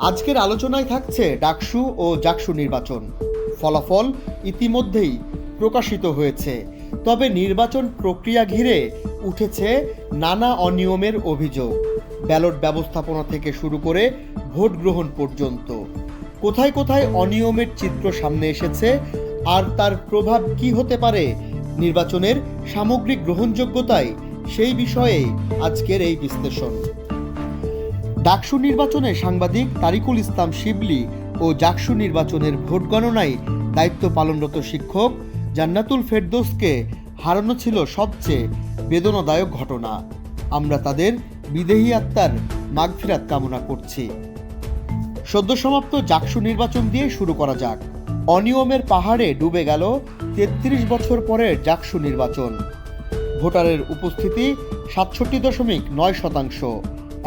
আজকের আলোচনায় থাকছে ডাকসু ও জাকসু নির্বাচন। ফলাফল ইতিমধ্যেই প্রকাশিত হয়েছে। তবে নির্বাচন প্রক্রিয়া ঘিরে উঠেছে নানা অনিয়মের অভিযোগ। ব্যালট ব্যবস্থাপনা থেকে শুরু করে ভোট গ্রহণ পর্যন্ত। কোথায় কোথায় অনিয়মের চিত্র সামনে এসেছে, আর তার প্রভাব কি হতে পারে নির্বাচনের সামগ্রিক গ্রহণযোগ্যতায়, সেই বিষয়ে আজকের এই বিশ্লেষণ। ডাকসু নির্বাচনে সাংবাদিক তারিকুল ইসলাম শিবলি ও জাকসু নির্বাচনের ভোট গণনায় দায়িত্ব পালনরত শিক্ষক জান্নাতুল ফেরদৌসকে হারানো ছিল সবচেয়ে বেদনাদায়ক ঘটনা। আমরা তাদের বিদেহী আত্মার মাগফিরাত কামনা করছি। সদ্য সমাপ্ত জাকসু নির্বাচন দিয়ে শুরু করা যাক। অনিয়মের পাহাড়ে ডুবে গেল তেত্রিশ বছর পরের জাকসু নির্বাচন। ভোটারের উপস্থিতি সাতষট্টি দশমিক নয় শতাংশ।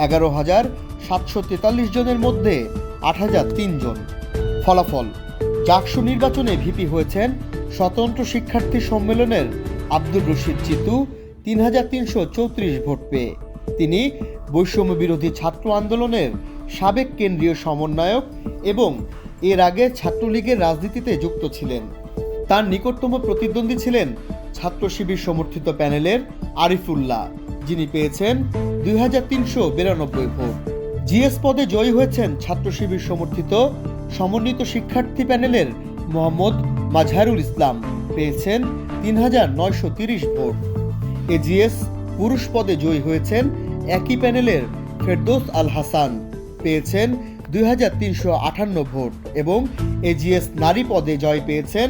এগারো হাজার সাতশো তেতাল্লিশ জনের মধ্যে আট হাজার তিনজন ফলাফল, জাকসু নির্বাচনে ভিপি হয়েছেন স্বতন্ত্র শিক্ষার্থী সম্মেলনের আব্দুর রশিদ চিতু তিন হাজার তিনশো চৌত্রিশ ভোট পেয়ে। তিনি বৈষম্য বিরোধী ছাত্র আন্দোলনের সাবেক কেন্দ্রীয় সমন্বয়ক এবং এর আগে ছাত্রলীগের রাজনীতিতে যুক্ত ছিলেন। তার নিকটতম প্রতিদ্বন্দ্বী ছিলেন ছাত্র শিবির সমর্থিত প্যানেলের আরিফুল্লাহ। যিনি পেয়েছেন দুই হাজার তিনশো বিরানব্বই ভোট। জিএস পদে জয়ী হয়েছেন ছাত্র শিবির সমর্থিত সমন্বিত শিক্ষার্থী প্যানেলের মোহাম্মদ মাজহারুল ইসলাম। পেয়েছেন তিন হাজার নয়শো তিরিশ ভোট। এজিএস পুরুষ পদে জয়ী হয়েছেন একই প্যানেলের ফেরদৌস আল হাসান। পেয়েছেন দুই হাজার তিনশো আটান্ন ভোট এবং এজিএস নারী পদে জয় পেয়েছেন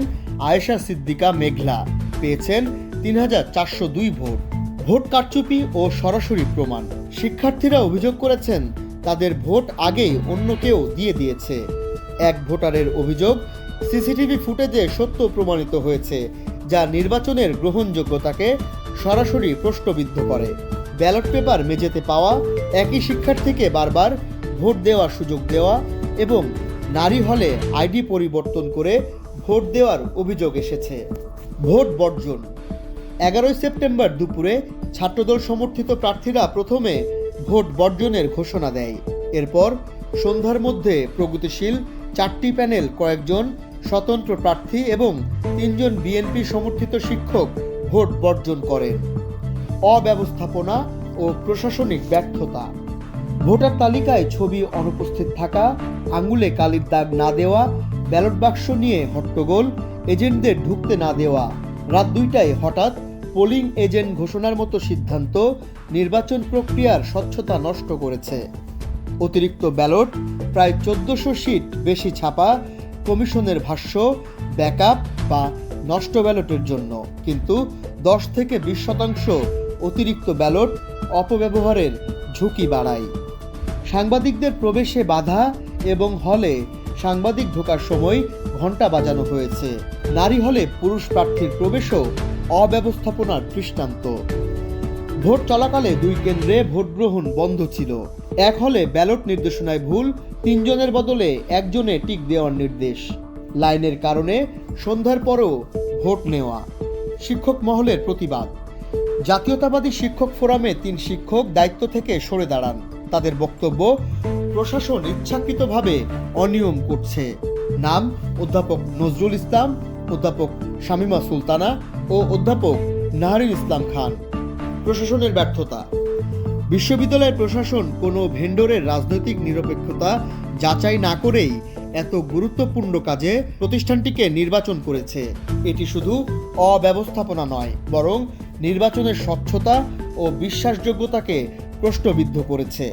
আয়েশা সিদ্দিকা মেঘলা। পেয়েছেন তিন হাজার চারশো দুই ভোট। ভোট কারচুপি ও সরাসরি প্রমাণ। শিক্ষার্থীরা অভিযোগ করেছেন, তাদের ভোট আগেই অন্য কেউ দিয়ে দিয়েছে। এক ভোটারের অভিযোগ, সিসিটিভি ফুটেজে সত্য প্রমাণিত হয়েছে, যা নির্বাচনের গ্রহণযোগ্যতাকে সরাসরি প্রশ্নবিদ্ধ করে। ব্যালট পেপার মেঝেতে পাওয়া, একই শিক্ষার্থীকে বারবার ভোট দেওয়ার সুযোগ দেওয়া এবং নারী হলে আইডি পরিবর্তন করে ভোট দেওয়ার অভিযোগ এসেছে। ভোট বর্জন এগারোই সেপ্টেম্বর দুপুরে ছাত্রদল সমর্থিত প্রার্থীরা প্রথমে ভোট বর্জনের ঘোষণা দেয়। এরপর সন্ধ্যার মধ্যে প্রগতিশীল চারটি প্যানেল কয়েকজন স্বতন্ত্র প্রার্থী এবং তিনজন বিএনপি সমর্থিত শিক্ষক ভোট বর্জন করেন। অব্যবস্থাপনা ও প্রশাসনিক ব্যর্থতা। ভোটার তালিকায় ছবি অনুপস্থিত থাকা, আঙুলে কালির দাগ না দেওয়া, ব্যালট বাক্স নিয়ে হট্টগোল, এজেন্টদের ঢুকতে না দেওয়া। রাত দুইটায় হঠাৎ পোলিং এজেন্ট ঘোষণার মতো সিদ্ধান্ত নির্বাচন প্রক্রিয়ার স্বচ্ছতা নষ্ট করেছে। অতিরিক্ত ব্যালট, প্রায় চোদ্দশো সিট বেশি ছাপা কমিশনের ভাষ্য, ব্যাকআপ বা নষ্ট ব্যালটের জন্য। কিন্তু দশ থেকে বিশ শতাংশ অতিরিক্ত ব্যালট অপব্যবহারের ঝুঁকি বাড়ায়। সাংবাদিকদের প্রবেশে বাধা এবং হলে সাংবাদিক ঢোকার সময় ঘণ্টা বাজানো হয়েছে। নারী হলে পুরুষ প্রার্থীর প্রবেশও অব্যবস্থাপনার দৃষ্টান্ত। ভোট চলাকালে দুই কেন্দ্রে ভোট গ্রহণ বন্ধ ছিল। এক হলে ব্যালট নির্দেশনায় ভুল, তিনজনের বদলে একজনে টিক দেওয়ার নির্দেশ। লাইনের কারণে সন্ধ্যার পরও ভোট নেওয়া। শিক্ষক মহলের প্রতিবাদ। জাতীয়তাবাদী শিক্ষক ফোরামে তিন শিক্ষক দায়িত্ব থেকে সরে দাঁড়ান। তাদের বক্তব্য, প্রশাসন ইচ্ছাকৃতভাবে অনিয়ম করছে। নাম অধ্যাপক নজরুল ইসলাম, অধ্যাপক শামিমা সুলতানা ও অধ্যাপক নাহারিন ইসলাম খান। প্রশাসনের ব্যর্থতা। বিশ্ববিদ্যালয়ের প্রশাসন কোনো ভেন্ডরের রাজনৈতিক নিরপেক্ষতা যাচাই না করেই এত গুরুত্বপূর্ণ কাজে প্রতিষ্ঠানটিকে নির্বাচন করেছে। এটি শুধু অব্যবস্থাপনা নয়, বরং নির্বাচনের স্বচ্ছতা ও বিশ্বাসযোগ্যতাকে প্রশ্নবিদ্ধ করেছে।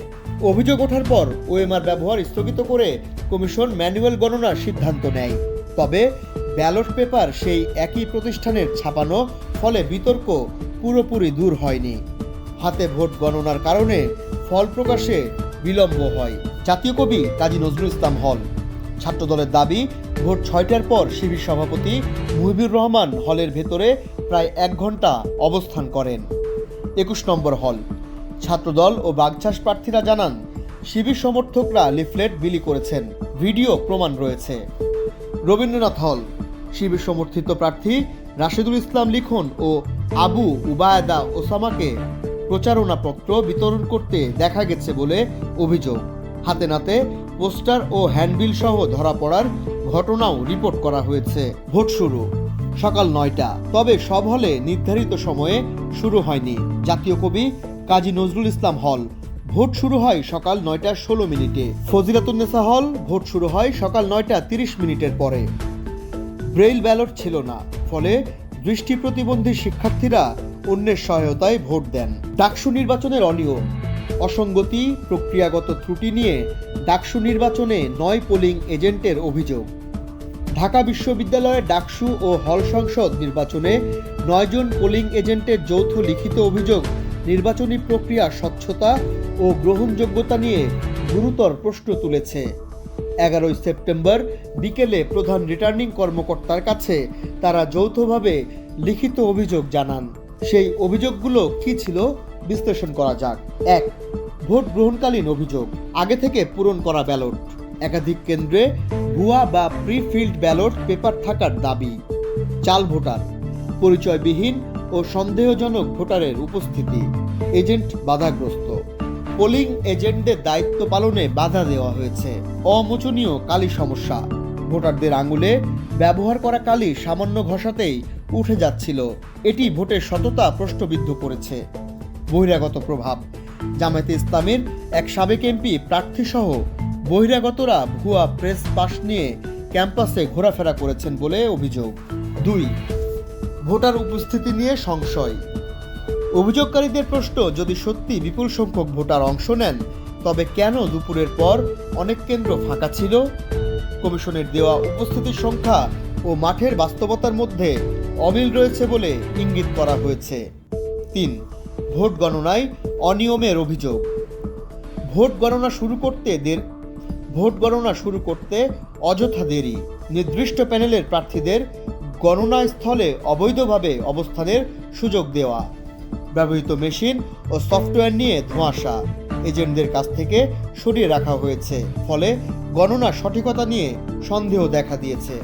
অভিযোগ ওঠার পর ওএমআর ব্যবহার স্থগিত করে কমিশন ম্যানুয়াল গণনার সিদ্ধান্ত নেয়। তবে ব্যালট পেপার সেই একই প্রতিষ্ঠানের ছাপানো, ফলে বিতর্ক পুরোপুরি দূর হয়নি। হাতে ভোট গণনার কারণে ফল প্রকাশে বিলম্ব হয়। জাতীয় কবি কাজী নজরুল ইসলাম হল। ছাত্রদলের দাবি, ভোট ছয়টার পর শিবির সভাপতি মুহিবুর রহমান হলের ভেতরে প্রায় এক ঘণ্টা অবস্থান করেন। একুশ নম্বর হল। ছাত্রদল ও বাগচাষ প্রার্থীরা জানান, শিবির সমর্থকরা লিফলেট বিলি করেছেন। ভিডিও প্রমাণ রয়েছে। রবীন্দ্রনাথ হল। শিবির সমর্থিত প্রার্থী রাশেদুল ইসলাম লিখন ও আবু উবায়দা ওসামাকে প্রচারণাপত্র বিতরণ করতে দেখা গেছে বলে অভিযোগ। হাতে নাতে পোস্টার ও হ্যান্ডবিল সহ ধরা পড়ার ঘটনাও রিপোর্ট করা হয়েছে। ভোট শুরু। সকাল নয়টা। তবে সব হলে নির্ধারিত সময়ে শুরু হয়নি। জাতীয় কবি কাজী নজরুল ইসলাম হল। ভোট শুরু হয় সকাল নয়টা ষোলো মিনিটে। ফজিলাতুন্নেসা হল, ভোট শুরু হয় সকাল নয়টা তিরিশ মিনিটের পরে। ব্রেইল ব্যালট ছিল না, ফলে দৃষ্টি প্রতিবন্ধী শিক্ষার্থীরা অন্যের সহায়তায় ভোট দেন। ডাকসু নির্বাচনের অনিয়ম, অসঙ্গতি, প্রক্রিয়াগত ত্রুটি নিয়ে ডাকসু নির্বাচনে নয় পোলিং এজেন্টের অভিযোগ। ঢাকা বিশ্ববিদ্যালয়ের ডাকসু ও হল সংসদ নির্বাচনে নয়জন পোলিং এজেন্টের যৌথ লিখিত অভিযোগ, নির্বাচনী প্রক্রিয়া স্বচ্ছতা ও গ্রহণযোগ্যতা নিয়ে গুরুতর প্রশ্ন তুলেছে। এগারোই সেপ্টেম্বর বিকেলে প্রধান রিটার্নিং কর্মকর্তার কাছে তারা যৌথভাবে লিখিত অভিযোগ জানান। সেই অভিযোগগুলো কি ছিল বিশ্লেষণ করা যাক। এক, ভোট গ্রহণকালীন অভিযোগ, আগে থেকে পূরণ করা ব্যালট। একাধিক কেন্দ্রে ভুয়া বা প্রি ফিল্ড ব্যালট পেপার থাকার দাবি। চাল ভোটার, পরিচয়বিহীন ও সন্দেহজনক ভোটারের উপস্থিতি। এজেন্ট বাধাগ্রস্ত। পোলিং এজেন্টদের দায়িত্ব পালনে বাধা দেওয়া হয়েছে। অমোচনীয় কালি সমস্যা। ভোটারদের আঙুলে ব্যবহার করা কালি সামান্য ঘষাতেই উঠে যাচ্ছিল। এটি ভোটের সততা প্রশ্নবিদ্ধ করেছে। বহিরাগত প্রভাব। জামায়াতে ইসলামের এক সাবেক এমপি প্রার্থীসহ বহিরাগতরা ভুয়া প্রেস পাস নিয়ে ক্যাম্পাসে ঘোরাফেরা করেছেন বলে অভিযোগ। দুই, ভোটার উপস্থিতি নিয়ে সংশয়। অভিযোগকারীদের প্রশ্ন, যদি সত্যি বিপুল সংখ্যক ভোটার অংশ নেন, তবে কেন দুপুরের পর অনেক কেন্দ্র ফাঁকা ছিল? কমিশনের দেওয়া উপস্থিতির সংখ্যা ও মাঠের বাস্তবতার মধ্যে অমিল রয়েছে বলে ইঙ্গিত করা হয়েছে। তিন, ভোট গণনায় অনিয়মের অভিযোগ। ভোট গণনা শুরু করতে দের, ভোট গণনা শুরু করতে অযথা দেরি। নির্দিষ্ট প্যানেলের প্রার্থীদের গণনা স্থলে অবৈধভাবে অবস্থানের সুযোগ দেওয়া। ব্যবহৃত মেশিন ও সফটওয়্যার নিয়ে ধোঁয়াশা। এজেন্টদের কাছ থেকে সরিয়ে রাখা হয়েছে, ফলে গণনা সঠিকতা নিয়ে সন্দেহ দেখা দিয়েছে।